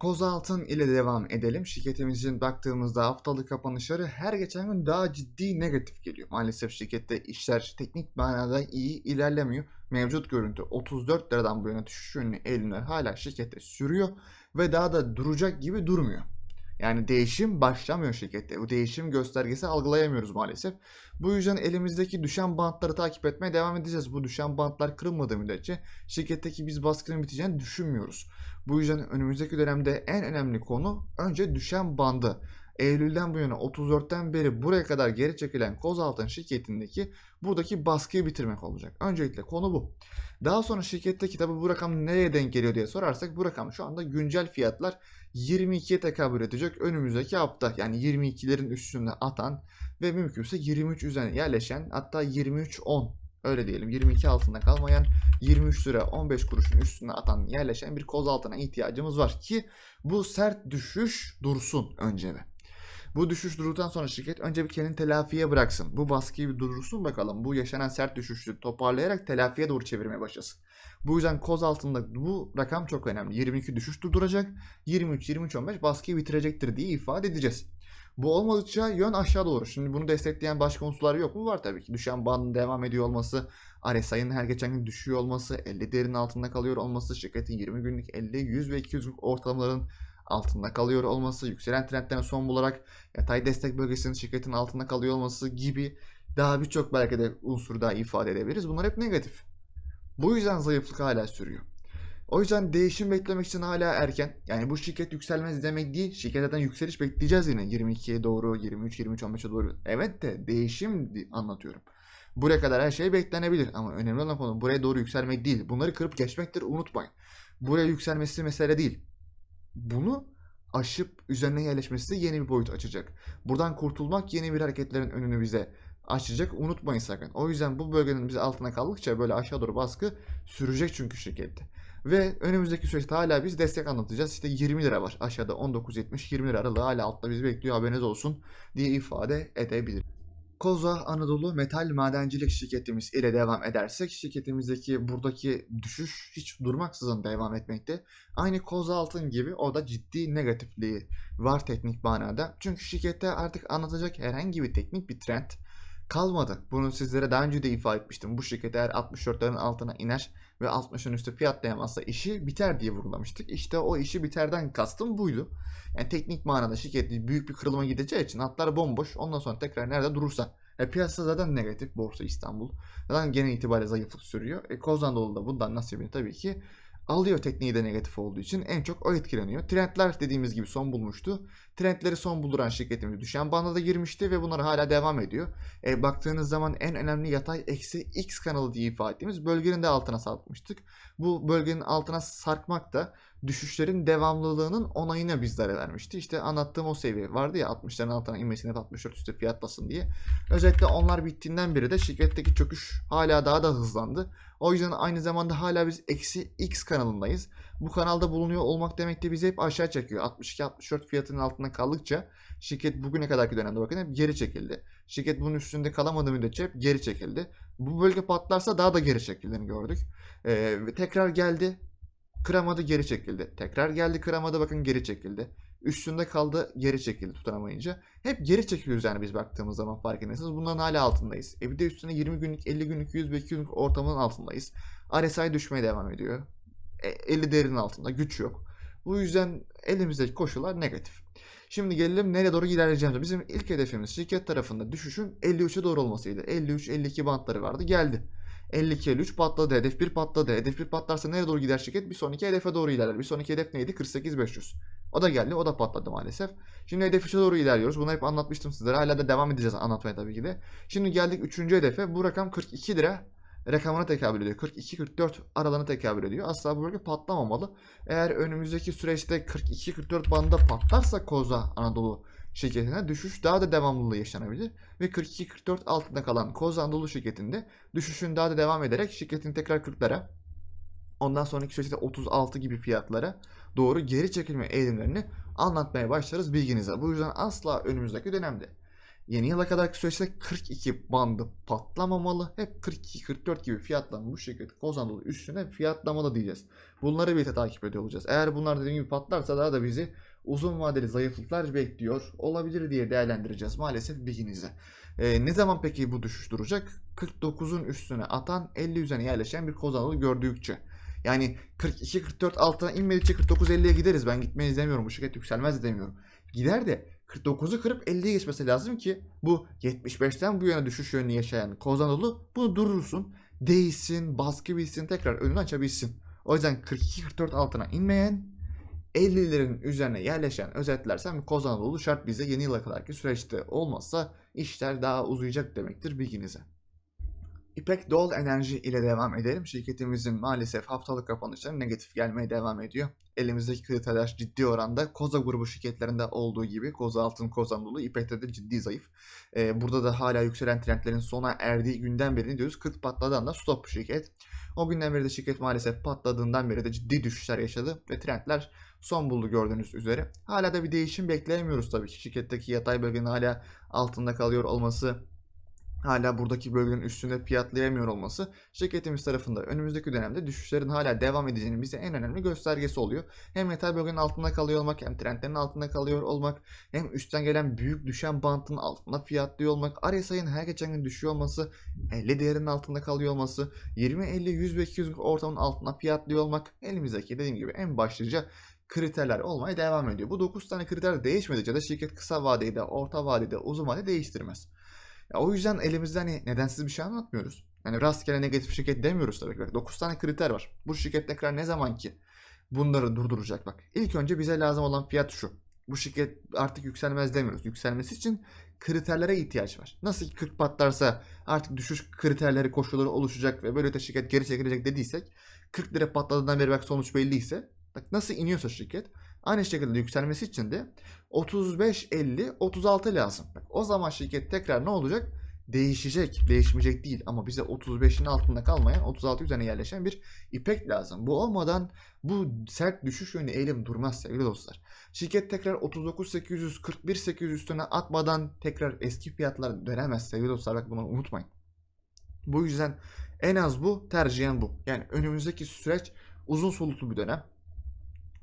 Koza Altın ile devam edelim. Şirketimizin baktığımızda haftalık kapanışları her geçen gün daha ciddi negatif geliyor. Maalesef şirkette işler teknik manada iyi ilerlemiyor. Mevcut görüntü 34 liradan bu yana düşüş yönlü eğilimler hala şirkette sürüyor ve daha da duracak gibi durmuyor. Yani değişim başlamıyor şirkette. Bu değişim göstergesi algılayamıyoruz maalesef. Bu yüzden elimizdeki düşen bantları takip etmeye devam edeceğiz. Bu düşen bantlar kırılmadığı müddetçe şirketteki biz baskının biteceğini düşünmüyoruz. Bu yüzden önümüzdeki dönemde en önemli konu önce düşen bandı. Eylül'den bu yana 34'ten beri buraya kadar geri çekilen Kozaltın şirketindeki buradaki baskıyı bitirmek olacak. Öncelikle konu bu. Daha sonra şirketteki tabi bu rakam nereye denk geliyor diye sorarsak bu rakam şu anda güncel fiyatlar 22'ye tekabül edecek önümüzdeki hafta. Yani 22'lerin üstünde atan ve mümkünse 23 üzerine yerleşen hatta 23.10 öyle diyelim 22 altında kalmayan 23 lira 15 kuruşun üstüne atan yerleşen bir koz altına ihtiyacımız var ki bu sert düşüş dursun önce bir. Bu düşüş durduktan sonra şirket önce bir kendini telafiye bıraksın. Bu baskıyı bir durdursun bakalım. Bu yaşanan sert düşüşü toparlayarak telafiye doğru çevirmeye başlasın. Bu yüzden koz altında bu rakam çok önemli. 22 düşüş durduracak. 23-23-15 baskıyı bitirecektir diye ifade edeceğiz. Bu olmadıkça yön aşağı doğru. Şimdi bunu destekleyen başka unsurlar yok mu? Var tabii ki. Düşen bandın devam ediyor olması, RSI'nin her geçen gün düşüyor olması, 50 değerinin altında kalıyor olması, şirketin 20 günlük 50, 100 ve 200 günlük ortalamaların altında kalıyor olması, yükselen trendlerin son bularak yatay destek bölgesinin şirketin altında kalıyor olması gibi daha birçok belki de unsur daha ifade edebiliriz. Bunlar hep negatif. Bu yüzden zayıflık hala sürüyor. O yüzden değişim beklemek için hala erken. Yani bu şirket yükselmez demek değil. Şirketten yükseliş bekleyeceğiz yine 22'ye doğru, 23, 23, 15'e doğru. Evet de değişim anlatıyorum. Buraya kadar her şey beklenebilir ama önemli olan konu buraya doğru yükselmek değil. Bunları kırıp geçmektir unutmayın. Buraya yükselmesi mesele değil. Bunu aşıp üzerine yerleşmesi yeni bir boyut açacak. Buradan kurtulmak yeni bir hareketlerin önünü bize açacak. Unutmayın sakın. O yüzden bu bölgenin bize altına kaldıkça böyle aşağı doğru baskı sürecek çünkü şirkette. Ve önümüzdeki süreçte hala biz destek anlatacağız. İşte 20 lira var. Aşağıda 19.70 20 lira aralığı hala altta bizi bekliyor haberiniz olsun diye ifade edebilirim. Koza Anadolu Metal Madencilik şirketimiz ile devam edersek şirketimizdeki buradaki düşüş hiç durmaksızın devam etmekte. Aynı Koza Altın gibi o da ciddi negatifliği var teknik manada. Çünkü şirkette artık anlatacak herhangi bir teknik bir trend kalmadı. Bunu sizlere daha önce de ifade etmiştim. Bu şirket eğer 64'lerin altına iner ve 60'ın üstü fiyatlayamazsa işi biter diye vurgulamıştık. İşte o işi biterden kastım buydu. Yani teknik manada şirket büyük bir kırılıma gideceği için hatlar bomboş. Ondan sonra tekrar nerede durursa. E, piyasa zaten negatif borsa İstanbul. Zaten genel itibariyle zayıflık sürüyor. E, Kozandoğlu da bundan nasibini tabii ki alıyor tekniği de negatif olduğu için en çok o etkileniyor. Trendler dediğimiz gibi son bulmuştu. Trendleri son bulduran şirketimiz düşen banda da girmişti ve bunlar hala devam ediyor. E, baktığınız zaman en önemli yatay eksi X kanalı diye ifade ettiğimiz bölgenin de altına sarkmıştık. Bu bölgenin altına sarkmak da düşüşlerin devamlılığının onayına bizlere vermişti. İşte anlattığım o seviye vardı ya 60'ların altına inmesine 64 üstü fiyatlasın diye. Özellikle onlar bittiğinden beri de şirketteki çöküş hala daha da hızlandı. O yüzden aynı zamanda hala biz eksi X kanalındayız. Bu kanalda bulunuyor olmak demek de bizi hep aşağı çekiyor. 62-64 fiyatının altında kaldıkça şirket bugüne kadarki dönemde bakın hep geri çekildi. Şirket bunun üstünde kalamadığı müddetçe hep geri çekildi. Bu bölge patlarsa daha da geri çekildiğini gördük. Ee, tekrar geldi kıramadı geri çekildi. Tekrar geldi kıramadı bakın geri çekildi. Üstünde kaldı geri çekildi tutanamayınca. Hep geri çekiliyoruz yani biz baktığımız zaman farkındaysanız. Bunların hala altındayız. E bir de üstüne 20 günlük, 50 günlük, 100 ve 200 günlük ortamının altındayız. RSI düşmeye devam ediyor. E, 50 değerinin altında güç yok. Bu yüzden elimizdeki koşullar negatif. Şimdi gelelim nereye doğru ilerleyeceğimize. Bizim ilk hedefimiz şirket tarafında düşüşün 53'e doğru olmasıydı. 53-52 bantları vardı geldi. 52 53 patladı. Hedef 1 patladı. Hedef 1 patlarsa nereye doğru gider şirket? Bir sonraki hedefe doğru ilerler. Bir sonraki hedef neydi? 48 500. O da geldi. O da patladı maalesef. Şimdi hedef 3'e doğru ilerliyoruz. Bunu hep anlatmıştım sizlere. Hala da devam edeceğiz anlatmaya tabii ki de. Şimdi geldik 3. hedefe. Bu rakam 42 lira rakamına tekabül ediyor. 42-44 aralığına tekabül ediyor. Asla bu bölge patlamamalı. Eğer önümüzdeki süreçte 42-44 bandında patlarsa Koza Anadolu şirketine düşüş daha da devamlılığı yaşanabilir. Ve 42-44 altında kalan Koza Anadolu şirketinde düşüşün daha da devam ederek şirketin tekrar 40'lara ondan sonraki süreçte 36 gibi fiyatlara doğru geri çekilme eğilimlerini anlatmaya başlarız bilginize. Bu yüzden asla önümüzdeki dönemde yeni yıla kadarki süreçte 42 bandı patlamamalı. Hep 42-44 gibi fiyatlanma bu şirket Kozanadolu üstüne fiyatlamalı diyeceğiz. Bunları birlikte takip ediyor olacağız. Eğer bunlar dediğim gibi patlarsa daha da bizi uzun vadeli zayıflıklar bekliyor olabilir diye değerlendireceğiz maalesef bilginize. Ee, ne zaman peki bu düşüş duracak? 49'un üstüne atan 50 üzerine yerleşen bir Kozanadolu gördükçe. Yani 42-44 altına inmedikçe 49-50'ye gideriz. Ben gitmeyiz demiyorum. Bu şirket yükselmez demiyorum. Gider de 49'u kırıp 50'ye geçmesi lazım ki bu 75'ten bu yana düşüş yönünü yaşayan Kozanolu bunu durursun. Değişsin, baskı bilsin, tekrar önünü açabilsin. O yüzden 42-44 altına inmeyen 50'lerin üzerine yerleşen özetlersem Kozanolu şart bize yeni yıla kadarki süreçte olmazsa işler daha uzayacak demektir bilginize. İpek Doğal Enerji ile devam edelim. Şirketimizin maalesef haftalık kapanışları negatif gelmeye devam ediyor. Elimizdeki kriterler ciddi oranda Koza grubu şirketlerinde olduğu gibi Koza Altın, Koza Anadolu, İpek'te de ciddi zayıf. Ee, burada da hala yükselen trendlerin sona erdiği günden beri diyoruz? 40 patladan da stop şirket. O günden beri de şirket maalesef patladığından beri de ciddi düşüşler yaşadı ve trendler son buldu gördüğünüz üzere. Hala da bir değişim bekleyemiyoruz tabii ki. Şirketteki yatay bölgenin hala altında kalıyor olması hala buradaki bölgenin üstünde fiyatlayamıyor olması şirketimiz tarafında önümüzdeki dönemde düşüşlerin hala devam edeceğinin bize en önemli göstergesi oluyor. Hem metal bölgenin altında kalıyor olmak hem trendlerin altında kalıyor olmak hem üstten gelen büyük düşen bantın altında fiyatlıyor olmak RSI'nin her geçen gün düşüyor olması 50 değerinin altında kalıyor olması 20, 50, 100 ve 200 ortamın altında fiyatlıyor olmak elimizdeki dediğim gibi en başlıca kriterler olmaya devam ediyor. Bu 9 tane kriter değişmedikçe de şirket kısa vadede, orta vadede, uzun vadede değiştirmez. Ya o yüzden elimizde hani nedensiz bir şey anlatmıyoruz. Yani rastgele negatif şirket demiyoruz tabii ki. Bak 9 tane kriter var. Bu şirket tekrar ne zaman ki bunları durduracak bak. İlk önce bize lazım olan fiyat şu. Bu şirket artık yükselmez demiyoruz. Yükselmesi için kriterlere ihtiyaç var. Nasıl ki 40 patlarsa artık düşüş kriterleri koşulları oluşacak ve böyle şirket geri çekilecek dediysek 40 lira patladığından beri bak sonuç belliyse bak nasıl iniyorsa şirket Aynı şekilde yükselmesi için de 35, 50, 36 lazım. O zaman şirket tekrar ne olacak? Değişecek. Değişmeyecek değil ama bize 35'in altında kalmayan 36 üzerine yerleşen bir ipek lazım. Bu olmadan bu sert düşüş yönlü eğilim durmaz sevgili dostlar. Şirket tekrar 39 800 41 800 üstüne atmadan tekrar eski fiyatlar dönemez sevgili dostlar. Bak bunu unutmayın. Bu yüzden en az bu tercihen bu. Yani önümüzdeki süreç uzun soluklu bir dönem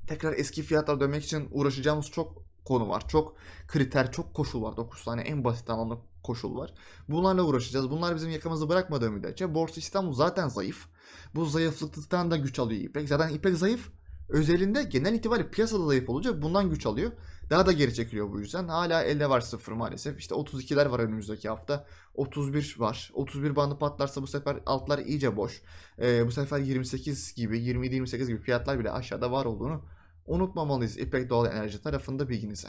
tekrar eski fiyatlara dönmek için uğraşacağımız çok konu var. Çok kriter, çok koşul var. 9 tane en basit anlamda koşul var. Bunlarla uğraşacağız. Bunlar bizim yakamızı bırakmadığı müddetçe Borsa İstanbul zaten zayıf. Bu zayıflıktan da güç alıyor İpek. Zaten İpek zayıf. Özelinde genel itibariyle piyasada zayıf olunca bundan güç alıyor. Daha da geri çekiliyor bu yüzden. Hala elde var sıfır maalesef. İşte 32'ler var önümüzdeki hafta. 31 var. 31 bandı patlarsa bu sefer altlar iyice boş. Ee, bu sefer 28 gibi, 27-28 gibi fiyatlar bile aşağıda var olduğunu unutmamalıyız İpek Doğal Enerji tarafında bilginize.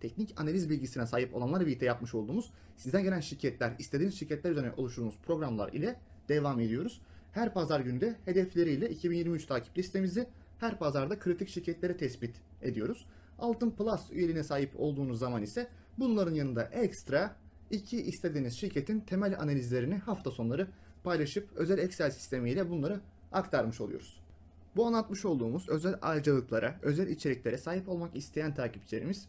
teknik analiz bilgisine sahip olanlarla birlikte yapmış olduğumuz sizden gelen şirketler, istediğiniz şirketler üzerine oluşturduğumuz programlar ile devam ediyoruz. Her pazar günde hedefleriyle 2023 takip listemizi her pazarda kritik şirketleri tespit ediyoruz. Altın Plus üyeliğine sahip olduğunuz zaman ise bunların yanında ekstra iki istediğiniz şirketin temel analizlerini hafta sonları paylaşıp özel Excel sistemiyle bunları aktarmış oluyoruz. Bu anlatmış olduğumuz özel ayrıcalıklara, özel içeriklere sahip olmak isteyen takipçilerimiz